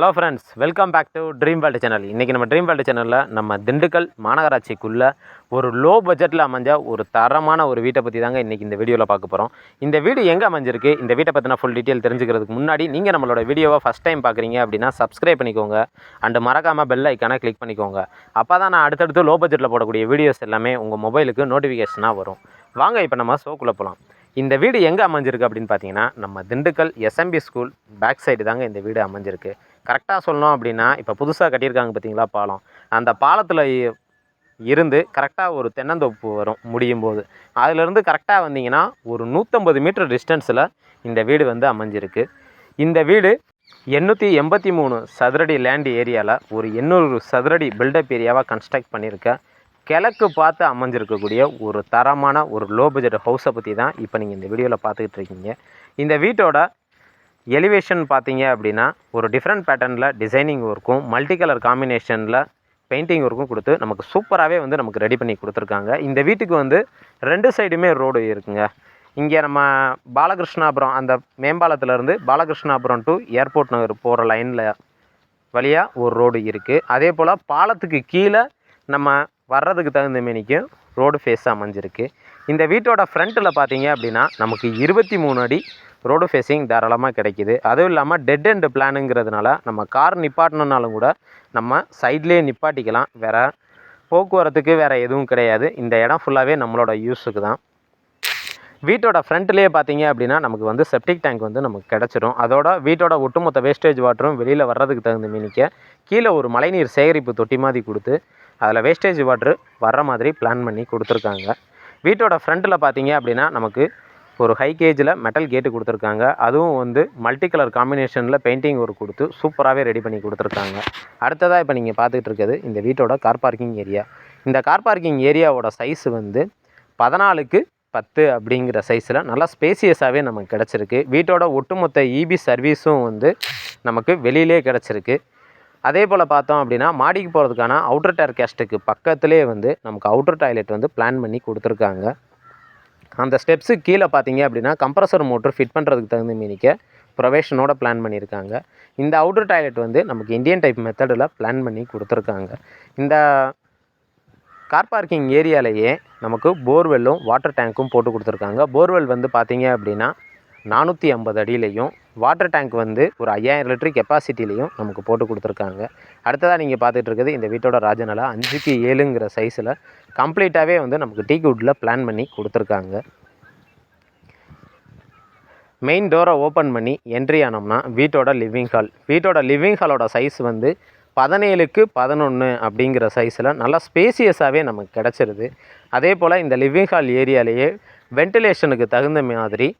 Hello friends welcome back to dream world channel இன்றைக்கி நம்ம dream world சேனலில் நம்ம திண்டுக்கல் மாநகராட்சிக்குள்ளே ஒரு லோ பட்ஜெட்டில் அமைஞ்ச ஒரு தரமான ஒரு வீட்டை பற்றி தாங்க இன்றைக்கி இந்த வீடியோவில் பார்க்க போகிறோம் இந்த வீடு எங்கே அமைஞ்சிருக்கு? இந்த வீட்டை பற்றின ஃபுல் டீட்டெயில் தெரிஞ்சுக்கிறதுக்கு முன்னாடி நீங்கள் நம்மளோட வீடியோவை ஃபஸ்ட் டைம் பார்க்குறீங்க அப்படின்னா சப்ஸ்கிரைப் பண்ணிக்கோங்க. அண்டு மறக்காமல் பெல் ஐக்கானை கிளிக் பண்ணிக்கோங்க. அப்போ தான் நான் அடுத்தடுத்து லோ பட்ஜெட்டில் போடக்கூடிய வீடியோஸ் எல்லாமே உங்கள் மொபைலுக்கு நோட்டிஃபிகேஷனாக வரும். வாங்க இப்போ நம்ம ஷோக்குள்ளே போகலாம் இந்த வீடு எங்கே அமைஞ்சிருக்கு அப்படின்னு பார்த்தீங்கன்னா நம்ம Dindigul SMB school back side தாங்க இந்த வீடு அமைஞ்சிருக்கு. கரெக்டாக சொல்லணும் அப்படின்னா இப்போ புதுசாக கட்டியிருக்காங்க பார்த்தீங்களா பாலம். அந்த பாலத்தில் இருந்து கரெக்டாக ஒரு தென்னந்தோப்பு வரும் முடியும் போது. அதிலிருந்து கரெக்டாக வந்தீங்கன்னா ஒரு நூற்றம்பது மீட்டர் டிஸ்டன்ஸில் இந்த வீடு வந்து அமைஞ்சிருக்கு. இந்த வீடு எண்ணூற்றி எண்பத்தி மூணு சதுரடி லேண்ட் ஏரியாவில் ஒரு எண்ணூறு சதுரடி பில்டப் ஏரியாவாக கன்ஸ்ட்ரக்ட் பண்ணியிருக்கேன். கிழக்கு பார்த்து அமைஞ்சிருக்கக்கூடிய ஒரு தரமான ஒரு லோ பட்ஜெட் ஹவுஸை பற்றி தான் இப்போ நீங்கள் இந்த வீடியோவில் பார்த்துக்கிட்டு இருக்கீங்க. இந்த வீட்டோட எலிவேஷன் பார்த்தீங்க அப்படின்னா ஒரு டிஃப்ரெண்ட் பேட்டர்னில் டிசைனிங் ஒர்க்கும் மல்டி கலர் காம்பினேஷனில் பெயிண்டிங் ஒர்க்கும் கொடுத்து நமக்கு சூப்பராகவே வந்து நமக்கு ரெடி பண்ணி கொடுத்துருக்காங்க. இந்த வீட்டுக்கு வந்து ரெண்டு சைடுமே ரோடு இருக்குங்க. இங்கே நம்ம பாலகிருஷ்ணாபுரம் அந்த மேம்பாலத்திலேருந்து பாலகிருஷ்ணாபுரம் டு ஏர்போர்ட் நகர் போகிற லைனில் வழியாக ஒரு ரோடு இருக்குது அதே போல் பாலத்துக்கு கீழே நம்ம வர்றதுக்கு தகுந்த மேனிக்கும் ரோடு ஃபேஸ் அமைஞ்சிருக்கு. இந்த வீட்டோட ஃப்ரண்ட்டில் பார்த்தீங்க அப்படின்னா நமக்கு இருபத்தி மூணு அடி ரோடு ஃபேஸிங் தாராளமாக கிடைக்கிது. அதுவும் இல்லாமல் டெட் எண்டு பிளானுங்கிறதுனால நம்ம கார் நிப்பாட்டணுன்னாலும் கூட நம்ம சைட்லேயே நிப்பாட்டிக்கலாம். வேறு போக்குவரத்துக்கு வேறு எதுவும் கிடையாது. இந்த இடம் ஃபுல்லாகவே நம்மளோட யூஸுக்கு தான். வீட்டோட ஃப்ரண்ட்லேயே பார்த்தீங்க அப்படின்னா நமக்கு வந்து செப்டிக் டேங்க் வந்து நமக்கு கிடச்சிரும். அதோட வீட்டோட ஒட்டுமொத்த வேஸ்டேஜ் வாட்டரும் வெளியில் வர்றதுக்கு தகுந்த மீனிக்க கீழே ஒரு மழைநீர் சேகரிப்பு தொட்டி மாதிரி கொடுத்து அதில் வேஸ்டேஜ் வாட்ரு வர்ற மாதிரி பிளான் பண்ணி கொடுத்துருக்காங்க. வீட்டோட ஃப்ரண்ட்டில் பார்த்தீங்க அப்படின்னா நமக்கு ஒரு ஹை கேஜில் மெட்டல் கேட்டு கொடுத்துருக்காங்க. அதுவும் வந்து மல்டி கலர் காம்பினேஷனில் பெயிண்டிங் ஒரு கொடுத்து சூப்பராகவே ரெடி பண்ணி கொடுத்துருக்காங்க. அடுத்ததாக இப்போ நீங்கள் பார்த்துக்கிட்டு இருக்கிறது இந்த வீட்டோட கார் பார்க்கிங் ஏரியா இந்த கார் பார்க்கிங் ஏரியாவோட சைஸ் வந்து பதினாலுக்கு பத்து அப்படிங்கிற சைஸில் நல்லா ஸ்பேசியஸாகவே நமக்கு கிடச்சிருக்கு. வீட்டோட ஒட்டுமொத்த இபி சர்வீஸும் வந்து நமக்கு வெளியிலே கிடச்சிருக்கு. அதே போல் பார்த்தோம் அப்படின்னா மாடிக்கு போகிறதுக்கான அவுட்டர் டேர் கேஸ்ட்டுக்கு பக்கத்துலேயே வந்து நமக்கு அவுட்டர் டாய்லெட் வந்து பிளான் பண்ணி கொடுத்துருக்காங்க. அந்த ஸ்டெப்ஸுக்கு கீழே பார்த்தீங்க அப்படின்னா கம்ப்ரஸர் மோட்டர் ஃபிட் பண்ணுறதுக்கு தகுந்த மீனிக்க ப்ரொவேஷனோட பிளான் பண்ணியிருக்காங்க. இந்த அவுட்டர் டாய்லெட் வந்து நமக்கு இந்தியன் டைப் மெத்தடில் பிளான் பண்ணி கொடுத்துருக்காங்க. இந்த கார் பார்க்கிங் ஏரியாலேயே நமக்கு போர்வெல்லும் வாட்டர் டேங்க்கும் போட்டு கொடுத்துருக்காங்க. போர்வெல் வந்து பார்த்தீங்க அப்படின்னா நானூற்றி ஐம்பது அடியிலையும் வாட்டர் டேங்க் வந்து ஒரு ஐயாயிரம் லிட்டர் கெப்பாசிட்டிலையும் நமக்கு போட்டு கொடுத்துருக்காங்க. அடுத்ததாக நீங்கள் பார்த்துட்டு இந்த வீட்டோட ராஜநிலை அஞ்சுக்கு ஏழுங்கிற சைஸில் கம்ப்ளீட்டாகவே வந்து நமக்கு டீ குட்டில் பிளான் பண்ணி கொடுத்துருக்காங்க. மெயின் டோரை ஓப்பன் பண்ணி என்ட்ரி ஆனோம்னா வீட்டோட லிவிங் ஹால் வீட்டோட லிவிங் ஹாலோட சைஸ் வந்து பதினேழுக்கு பதினொன்று அப்படிங்கிற சைஸில் நல்லா ஸ்பேசியஸாகவே நமக்கு கிடச்சிருது. அதே போல் இந்த லிவிங் ஹால் ஏரியாலேயே வென்டிலேஷனுக்கு தகுந்த மாதிரி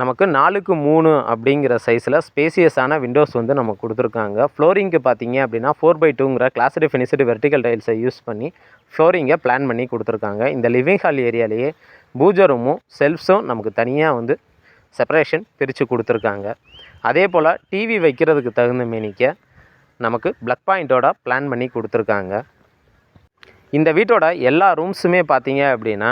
நமக்கு நாலுக்கு மூணு அப்படிங்கிற சைஸில் ஸ்பேசியஸான விண்டோஸ் வந்து நமக்கு கொடுத்துருக்காங்க. ஃப்ளோரிங்க்கு பார்த்தீங்க அப்படின்னா ஃபோர் பை டூங்கிற கிளாஸ்டு ஃபினிஷ்டு வெர்டிக்கல் டைல்ஸை யூஸ் பண்ணி ஃப்ளோரிங்கை பிளான் பண்ணி கொடுத்துருக்காங்க. இந்த லிவிங் ஹால் ஏரியாலேயே பூஜை ரூமும் செல்ஃப்ஸும் நமக்கு தனியாக வந்து செப்பரேஷன் பிரித்து கொடுத்துருக்காங்க. அதே போல் டிவி வைக்கிறதுக்கு தகுந்த மேனிக்க நமக்கு பிளக் பாயிண்ட்டோட பிளான் பண்ணி கொடுத்துருக்காங்க. இந்த வீட்டோட எல்லா ரூம்ஸுமே பார்த்தீங்க அப்படின்னா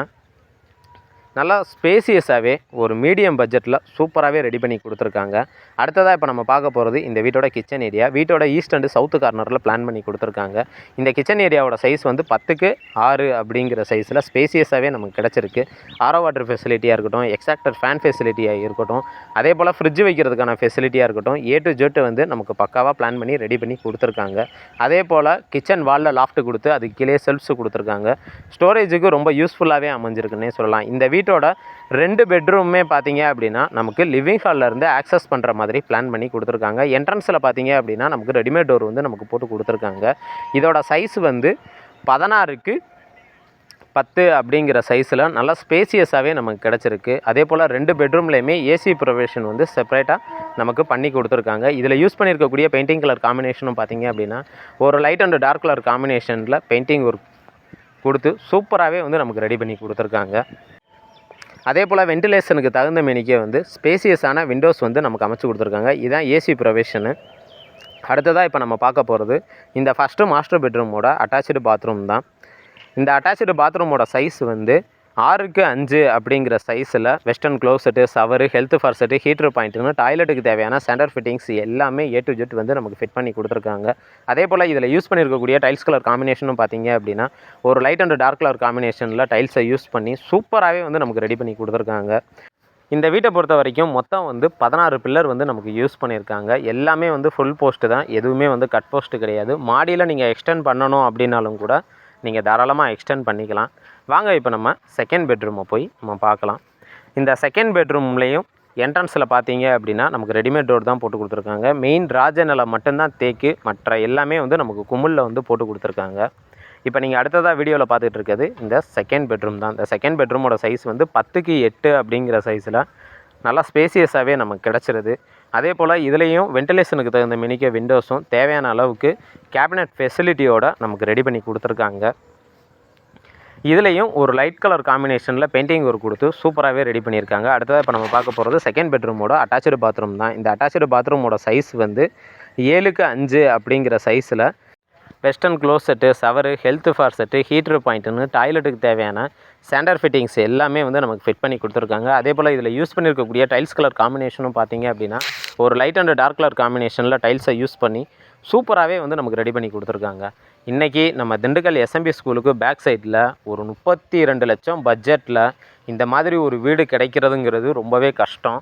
நல்லா ஸ்பேசியஸாகவே ஒரு மீடியம் பட்ஜெட்டில் சூப்பராகவே ரெடி பண்ணி கொடுத்துருக்காங்க. அடுத்ததாக இப்போ நம்ம பார்க்க போகிறது இந்த வீட்டோட கிச்சன் ஏரியா வீட்டோட ஈஸ்ட் அண்டு சவுத்து கார்னரில் பிளான் பண்ணி கொடுத்துருக்காங்க. இந்த கிச்சன் ஏரியாவோட சைஸ் வந்து பத்துக்கு ஆறு அப்படிங்கிற சைஸில் ஸ்பேசியஸாகவே நமக்கு கிடச்சிருக்கு. ஆரோ வாட்டர் ஃபெசிலிட்டியாக இருக்கட்டும் எக்ஸாக்டர் ஃபேன் ஃபெசிலிட்டியாக இருக்கட்டும் அதே போல் ஃப்ரிட்ஜ் வைக்கிறதுக்கான ஃபெசிலிட்டியாக இருக்கட்டும் ஏ டு ஜெட்டு வந்து நமக்கு பக்காவாக பிளான் பண்ணி ரெடி பண்ணி கொடுத்துருக்காங்க. அதே போல் கிச்சன் வாலில் லாஃப்ட் கொடுத்து அதுக்கு கீழே செல்ஃப்ஸ் கொடுத்துருக்காங்க. ஸ்டோரேஜுக்கு ரொம்ப யூஸ்ஃபுல்லாகவே அமைஞ்சிருக்குன்னே சொல்லலாம். இந்த வீட்டோட ரெண்டு பெட்ரூமே பார்த்தீங்க அப்படின்னா நமக்கு லிவிங் ஹால்லேருந்து ஆக்சஸ் பண்ணுற மாதிரி பிளான் பண்ணி கொடுத்துருக்காங்க. என்ட்ரன்ஸில் பார்த்தீங்க அப்படின்னா நமக்கு ரெடிமேட் டோர் வந்து நமக்கு போட்டு கொடுத்துருக்காங்க. இதோட சைஸ் வந்து பதினாறுக்கு பத்து அப்படிங்கிற சைஸில் நல்லா ஸ்பேசியஸாகவே நமக்கு கிடச்சிருக்கு. அதே போல் ரெண்டு பெட்ரூம்லேயுமே ஏசி ப்ரொவேஷன் வந்து செப்பரேட்டாக நமக்கு பண்ணி கொடுத்துருக்காங்க. இதில் யூஸ் பண்ணியிருக்கக்கூடிய பெயிண்டிங் கலர் காம்பினேஷனும் பார்த்தீங்க அப்படின்னா ஒரு லைட் அண்ட் டார்க் கலர் காம்பினேஷனில் பெயிண்டிங் ஒர்க் கொடுத்து சூப்பராகவே வந்து நமக்கு ரெடி பண்ணி கொடுத்துருக்காங்க. அதே போல் வென்டிலேஷனுக்கு தகுந்த மேனிக்கே வந்து ஸ்பேசியஸான விண்டோஸ் வந்து நமக்கு அமைச்சு கொடுத்துருக்காங்க. இதுதான் ஏசி ப்ரொவேஷனு அடுத்ததாக இப்போ நம்ம பார்க்க போகிறது இந்த ஃபஸ்ட்டு மாஸ்டர் பெட்ரூமோட அட்டாச்சு பாத்ரூம் தான். இந்த அட்டாச்சு பாத்ரூமோட சைஸ் வந்து ஆறுக்கு அஞ்சு அப்படிங்கிற சைஸில் western closet shower health faucet பாயிண்ட்டுன்னு டாய்லெட்டுக்கு தேவையான சென்டர் ஃபிட்டிங்ஸ் எல்லாமே ஏ டு ஜெட் வந்து நமக்கு ஃபிட் பண்ணி கொடுத்துருக்காங்க. அதே போல் இதில் யூஸ் பண்ணியிருக்கக்கூடிய டைல்ஸ் கலர் காம்பினேஷனும் பார்த்தீங்க அப்படின்னா ஒரு லைட் அண்ட் டார்க் கலர் காம்பினேஷனில் டைல்ஸை யூஸ் பண்ணி சூப்பராகவே வந்து நமக்கு ரெடி பண்ணி கொடுத்துருக்காங்க. இந்த வீட்டை பொறுத்த வரைக்கும் மொத்தம் வந்து பதினாறு பில்லர் வந்து நமக்கு யூஸ் பண்ணியிருக்காங்க எல்லாமே வந்து ஃபுல் போஸ்ட்டு தான். எதுவுமே வந்து கட் போஸ்ட்டு கிடையாது. மாடியில் நீங்கள் எக்ஸ்டெண்ட் பண்ணணும் அப்படின்னாலும் கூட நீங்கள் தாராளமாக எக்ஸ்டெண்ட் பண்ணிக்கலாம். வாங்க இப்போ நம்ம செகண்ட் பெட்ரூமை போய் நம்ம பார்க்கலாம். இந்த செகண்ட் பெட்ரூம்லேயும் என்ட்ரன்ஸில் பார்த்தீங்க அப்படின்னா நமக்கு ரெடிமேட் டோர் தான் போட்டு கொடுத்துருக்காங்க. மெயின் ராஜநிலை மட்டும்தான் தேக்கு மற்ற எல்லாமே வந்து நமக்கு குமிழில் வந்து போட்டு கொடுத்துருக்காங்க. இப்போ நீங்கள் அடுத்ததாக வீடியோவில் பார்த்துட்டு இருக்கிறது இந்த செகண்ட் பெட்ரூம் தான். இந்த செகண்ட் பெட்ரூமோட சைஸ் வந்து பத்துக்கு எட்டு அப்படிங்கிற சைஸில் நல்லா ஸ்பேசியஸாகவே நமக்கு கிடச்சிருது. அதே போல் இதுலேயும் வென்டிலேஷனுக்கு தகுந்த மினிக்க விண்டோஸும் தேவையான அளவுக்கு கேபினட் ஃபெசிலிட்டியோட நமக்கு ரெடி பண்ணி கொடுத்துருக்காங்க. இதுலேயும் ஒரு லைட் கலர் காம்பினேஷனில் பெயிண்டிங் ஒர்க் கொடுத்து சூப்பராகவே ரெடி பண்ணியிருக்காங்க. அடுத்ததாக இப்போ நம்ம பார்க்க போகிறது செகண்ட் பெட்ரூமோட அட்டாச்சு பாத்ரூம் தான். இந்த அட்டாச்சு பாத்ரூமோட சைஸ் வந்து ஏழுக்கு அஞ்சு அப்படிங்கிற சைஸில் western closet shower health faucet பாயிண்ட்டுன்னு டாய்லெட்டுக்கு தேவையான சேண்டர் ஃபிட்டிங்ஸ் எல்லாமே வந்து நமக்கு ஃபிட் பண்ணி கொடுத்துருக்காங்க. அதே போல் இதில் யூஸ் பண்ணியிருக்கக்கூடிய டைல்ஸ் கலர் காம்பினேஷனும் பார்த்தீங்க அப்படின்னா ஒரு லைட் அண்ட் டார்க் கலர் காம்பினேஷனில் டைல்ஸை யூஸ் பண்ணி சூப்பராகவே வந்து நமக்கு ரெடி பண்ணி கொடுத்துருக்காங்க. இன்றைக்கி நம்ம திண்டுக்கல் எஸ்எம்பி ஸ்கூலுக்கு பேக் சைடில் ஒரு முப்பத்தி ரெண்டு லட்சம் பட்ஜெட்டில் இந்த மாதிரி ஒரு வீடு கிடைக்கிறதுங்கிறது ரொம்பவே கஷ்டம்.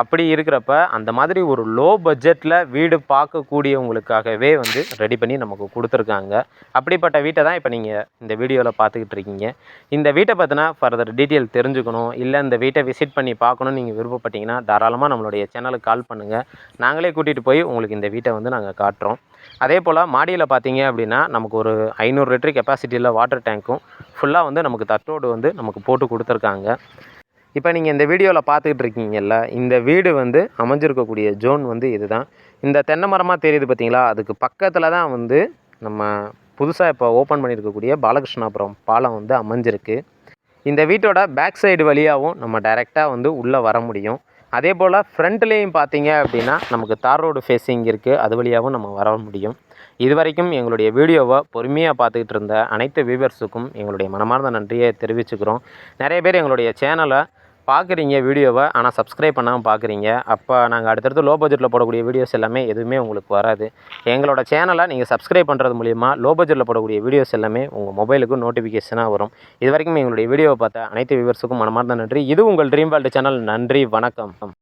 அப்படி இருக்கிறப்ப அந்த மாதிரி ஒரு லோ பட்ஜெட்டில் வீடு பார்க்கக்கூடியவங்களுக்காகவே வந்து ரெடி பண்ணி நமக்கு கொடுத்துருக்காங்க. அப்படிப்பட்ட வீட்டை தான் இப்போ நீங்கள் இந்த வீடியோவில் பார்த்துக்கிட்டு இருக்கீங்க. இந்த வீட்டை பற்றினா ஃபர்தர் டீட்டெயில் தெரிஞ்சுக்கணும். இல்லை இந்த வீட்டை விசிட் பண்ணி பார்க்கணும்னு நீங்கள் விருப்பப்பட்டீங்கன்னா தாராளமாக நம்மளுடைய சேனலுக்கு கால் பண்ணுங்கள் நாங்களே கூட்டிகிட்டு போய் உங்களுக்கு இந்த வீட்டை வந்து நாங்கள் காட்டுறோம். அதே போல் மாடியில் பார்த்தீங்க அப்படின்னா நமக்கு ஒரு ஐநூறு லிட்டர் கெப்பாசிட்டியில் வாட்டர் டேங்க்கும் ஃபுல்லாக வந்து நமக்கு தட்டோடு வந்து நமக்கு போட்டு கொடுத்துருக்காங்க. இப்போ நீங்கள் இந்த வீடியோவில் பார்த்துக்கிட்டு இருக்கீங்கல்ல இந்த வீடு வந்து அமைஞ்சிருக்கக்கூடிய ஜோன் வந்து இதுதான். இந்த தென்னை மரமாக தெரியுது பார்த்தீங்களா? அதுக்கு பக்கத்தில் தான் வந்து நம்ம புதுசாக இப்போ ஓப்பன் பண்ணியிருக்கக்கூடிய பாலகிருஷ்ணாபுரம் பாலம் வந்து அமைஞ்சிருக்கு. இந்த வீட்டோட பேக் சைடு வழியாகவும் நம்ம டைரெக்டாக வந்து உள்ளே வர முடியும். அதே போல் ஃப்ரண்ட்லேயும் பார்த்தீங்க அப்படின்னா நமக்கு தார் ரோடு ஃபேஸிங் இருக்குது அது வழியாகவும் நம்ம வர முடியும். இது வரைக்கும் எங்களுடைய வீடியோவை பொறுமையாக பார்த்துக்கிட்டு இருந்த அனைத்து வியூவர்ஸுக்கும் எங்களுடைய மனமார்ந்த நன்றியை தெரிவிச்சுக்கிறோம். நிறைய பேர் எங்களுடைய சேனலை பார்க்குறீங்க வீடியோவை ஆனால் சப்ஸ்கிரைப் பண்ணாமல் பார்க்குறீங்க. அப்போ நாங்கள் அடுத்தடுத்து லோ பட்ஜெட்டில் போடக்கூடிய வீடியோஸ் எல்லாமே எதுவுமே உங்களுக்கு வராது. எங்களோட சேனலை நீங்கள் சப்ஸ்கிரைப் பண்ணுறது மூலிமா லோ பட்ஜெட்டில் போடக்கூடிய வீடியோஸ் எல்லாமே உங்கள் மொபைலுக்கு நோட்டிஃபிகேஷனாக வரும். இது வரைக்கும் எங்களுடைய வீடியோவை பார்த்த அனைத்து வியூவர்ஸுக்கும் மனமார்ந்த நன்றி. இது உங்கள் ட்ரீம் வேர்ல்டு சேனல் நன்றி. வணக்கம்.